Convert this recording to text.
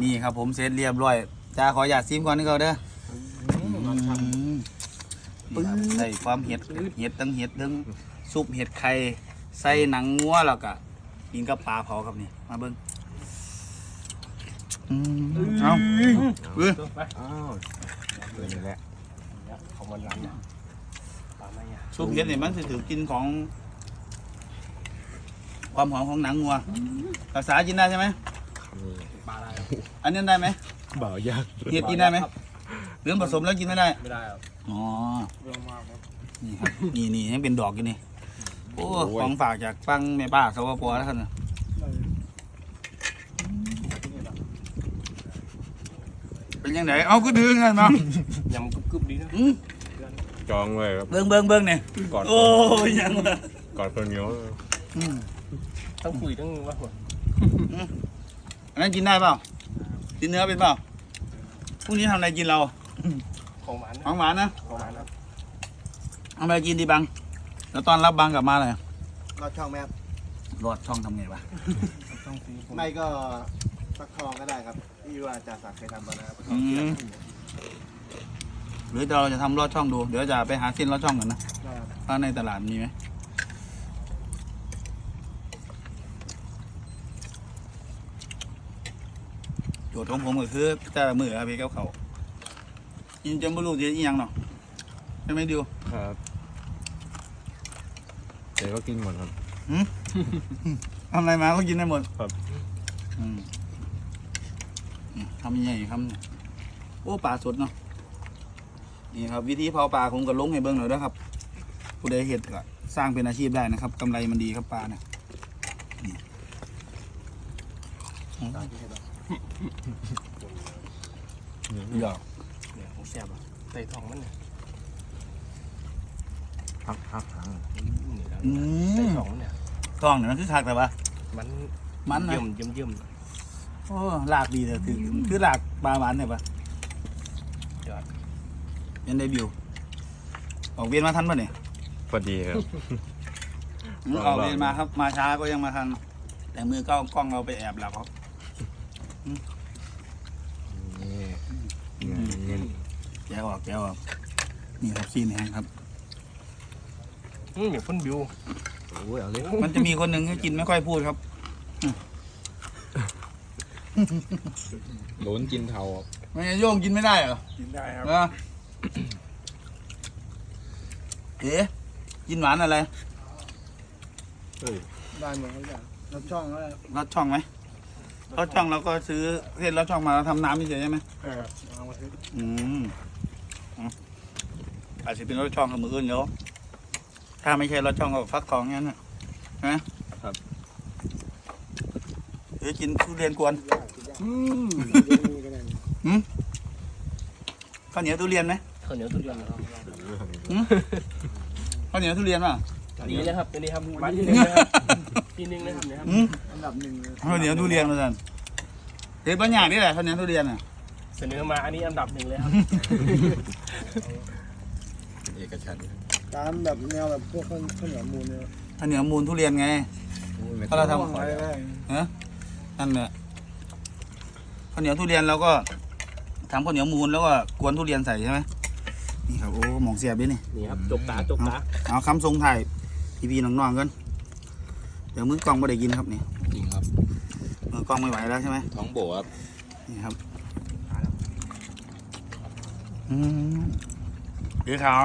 นี่ครับผมเสร็จเรียบร้อยจ้าขออยากซิมก่อนนี่เขาเด้อมันทนี่ครับใส่ความเห็ดเห็ดทั้งเห็ดทั้งซุปเห็ดไข่ใส่หนังงัวแล้วก็กินกับปลาเผาครับนี่มาเบิ้งอืมเอาเบิ้งำไปอ้าวเปิดนี่แหละของมันร้านเนี่ยปลาไม่เนี่ยซุปเห็ดนี่มันสิถือกินของ ความหอมของหนังงัวภาษากินได้ใช่ไหมนี่ ปลาอะไรอันนี้ได้ไหมบ่าวยากเห็ดกินได้ไหมหรือผสมแล้วกินไม่ได้ ไม่ได้ครับอ๋อเรื่องมากครับนี่ครับนี่นี่ยังเป็นดอกอยู่นี่โอ้ของฝากจากฟังแม่ป้าสวปแล้วครับเนี่ยเป็นยังไงเอาก็ดึงกันมายำกรึบๆดีนะอืมจองเลยครับเบิ้งเบิ้งเบิ้งเนี่ยกอดโอ้ยยังวะกอดคนเหนียวอืมต้องคุยต้องว่าหัว อันนั้นกินได้เปล่ากินเนื้อเป็นเปล่าพรุ่งนี้ทำอะไรกินเราของหวานนะของหวานนะของหวานนะทำอะไรกินดีบัง แล้วตอนรับบังกลับมาเลยก็ช่องแมพรอดช่องทำไงวะต้องซื้อผมไม่ก็ฟักทองก็ได้ครับที่ว่าจ่าสักดิ์เคยทำมานะครับอืมหรือเราจะทำรอดช่องดู เดี๋ยวจะไปหาเส้นรอดช่องกันนะว่าในตลาดมีไหม โจทย์ของผมก็คือแต่ละมือครับพี่เก้าเขายินจนไม่รู้จะอีหยังเนาะใช่ไหมดิว ครับเดี๋ยวก็กินหมดครับ ทำอะไรมาก็กินได้หมดครับ อืมอืมทำยังไงครับเนี่ยโอ้ปลาสดเนาะ นี่ครับ วิธีเผาปลาผมก็ลงให้เบิ้งหน่อยด้วยครับผู้ใดเห็ดก็สร้างเป็นอาชีพได้นะครับกำไรมันดีครับปลาเนี่ยนี่ หยอกเนี่ยผมแซ่บอะใส่ทองมันเนี่ยพักพักหางนี่แล้วอืใส่มทองมันเนี่ยท้องเนี่ยมันคือคักแต่ว่ามันมันนะเยี่ยมเยี่ยมเยี่ยมโอ้ลากดีเลยคือคือลากปลาหวานเนี่ยปะยอดยันได้บิวออกเวียนมาทันปะเนี่ยพอดีครับอืมออกเวียนมาครับ มาช้าก็ยังมาทัน แต่มือก็เอากล้องเราไปแอบหลับครับ นี่เงินเงินแกะออกแกะออกนี่ครับซีนแห้งครับอืมเหมือนพ่นบิวโอ้ยเอาเลยมันจะมีคนหนึ่งที่กินไม่ค่อยพูดครับหลุนกินเทาไม่งั้นโยงกินไม่ได้เหรอกินได้ครับเออเอ๊ะกินหวานอะไรได้เหมือนกันจ้ะรับช่องแล้วรสช่องไหม รสช่องเราก็ซื้อเส้นรสช่องมาแล้วทำน้ำเฉยๆใช่ไหมเออเอามาซื้ออืมอืมอาจจะเป็นรถช่องกับมืออื่นเดี๋ยวถ้าไม่ใช่รถช่องก็ฟักทองงั้นนะนะครับเดี๋ยวกินทุเรียนกวนอืมมีกันเลยข้าวเหนียวทุเรียนไหมข้าวเหนียวทุเรียนนะครับข้าวเหนียวทุเรียนป่ะนี่นะครับนี่ครับมาที่หนึ่งนะครับ ที่หนึ่งนะครับเนี่ยครับอืมอันดับหนึ่งเลยข้าวเหนียวทุเรียนมาสันเด็ดบางอย่างนี่แหละข้าวเหนียวทุเรียนอะเสนอมาอันนี้อันดับหนึ่งเลยครับเอกชันท์ตามแบบแนวแบบพวกข้าวข้าวเหนียวมูลเนี่ยข้าวเหนียวมูลทุเรียนไงก็เราทำอะไรได้ฮะนั่นแหละข้าวเหนียวทุเรียนเราก็ทำข้าวเหนียวมูลแล้วก็กวนทุเรียนใส่ใช่ไหมนี่ครับโอ้หมองเสียบดินี่นี่ครับจกตาจกตาเอาคำทรงไทยพี่พี่ๆน้องๆกัน เดี๋ยวมือกล้องไม่ได้กินครับนี่จริงครับมือกล้องไม่ไหวแล้วใช่ไหมท้องโบครับนี่ครับอืมเดี๋ยวขาว